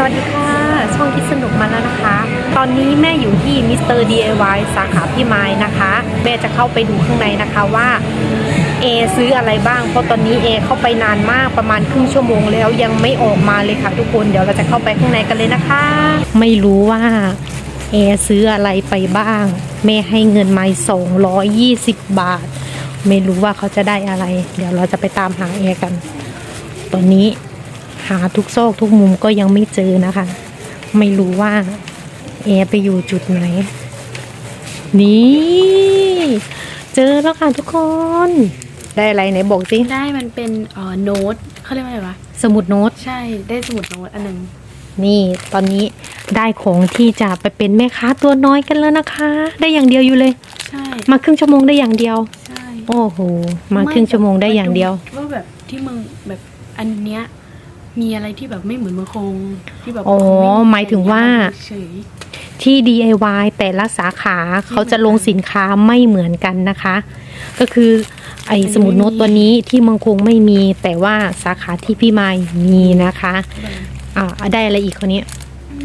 สวัสดีค่ะ ช่องคิดสนุกมาแล้วนะคะ ตอนนี้แม่อยู่ที่มิสเตอร์ DIY สาขาพี่ไม้นะคะ แม่จะเข้าไปดูข้างในนะคะว่าเอซื้ออะไรบ้าง เพราะตอนนี้เอเข้าไปนานมากประมาณครึ่งชั่วโมงแล้วยังไม่ออกมาเลยค่ะทุกคนเดี๋ยวเราจะเข้าไปข้างในกันเลยนะคะ ไม่รู้ว่าเอซื้ออะไรไปบ้าง แม่ให้เงินมา220 บาท ไม่รู้ว่าเขาจะได้อะไร เดี๋ยวเราจะไปตามหาเอกัน ตอนนี้ หาทุกซอกทุกมุมก็ยังไม่เจอนะคะ ไม่รู้ว่าแอร์ไปอยู่จุดไหน นี่ เจอแล้วค่ะทุกคน ได้อะไรไหนบอกสิ ได้มันเป็นเอ่อโน้ตเขาเรียกว่าอะไรวะ สมุดโน้ต ใช่ได้สมุดโน้ตอันหนึ่งนี่ตอนนี้ได้ของที่จะไปเป็นแม่ค้าตัวน้อยกันแล้วนะคะ ได้อย่างเดียวอยู่เลย ใช่มาครึ่งชั่วโมงได้อย่างเดียว ใช่โอ้โหมาครึ่งชั่วโมงได้อย่างเดียว ว่าแบบที่มึงแบบอันเนี้ย มีอะไรที่แบบไม่เหมือนเมืองคงที่แบบอ๋อเขไหมายถึงว่า เฉย ที่ DIY แต่ละสาขาเขาจะลงสินค้าไม่เหมือนกันนะคะ ก็คือไอ้สมุดโน้ตตัวนี้ที่เมืองคงไม่มี แต่ว่าสาขาที่พี่ไม้มีนะคะๆอ่าได้อะไรอีกคนนี้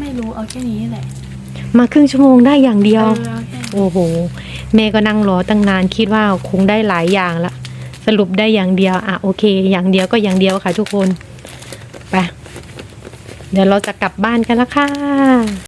ไม่รู้เอาแค่นี้แหละ มาครึ่งชั่วโมงได้อย่างเดียว เออเอาแค่นี้โอ้โหแม่ก็นั่งรอตั้งนานคิดว่าคงได้หลายอย่างละสรุปได้อย่างเดียวอะโอเค อย่างเดียวก็อย่างเดียวค่ะทุกคน ไป เดี๋ยวเราจะกลับบ้านกันแล้วค่ะ